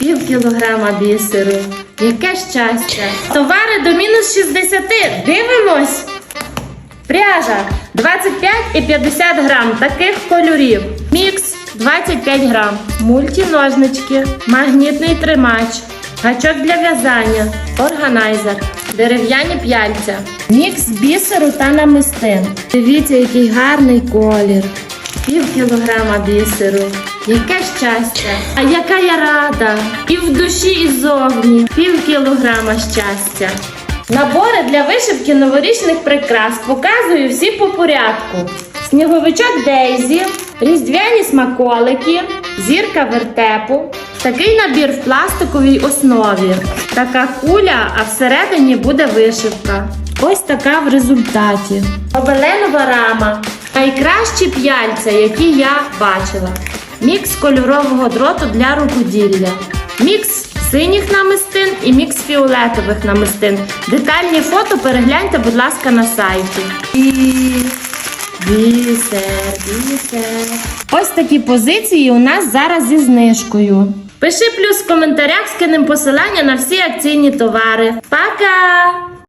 пів кілограма бісеру. Яке щастя! Товари до мінус 60. Дивимось. Пряжа 25 і 50 грам таких кольорів. Мікс 25 грам. Мультіножнички, магнітний тримач, гачок для в'язання, органайзер, дерев'яні п'яльця, мікс бісеру та намистин. Дивіться, який гарний колір. Пів кілограма бісеру. Яке щастя! А яка я рада! І в душі, і зовні. Пів кілограма щастя. Набори для вишивки новорічних прикрас показую всі по порядку. Сніговичок Дейзі, різдвяні смаколики, зірка вертепу. Такий набір в пластиковій основі. Така куля, а всередині буде вишивка. Ось така в результаті. Обеленова рама. Найкращі п'яльця, які я бачила. Мікс кольорового дроту для рукоділля. Мікс синіх намистин і мікс фіолетових намистин. Детальні фото перегляньте, будь ласка, на сайті. Бісер, бісер. Ось такі позиції у нас зараз зі знижкою. Пиши плюс в коментарях, скинемо посилання на всі акційні товари. Пока!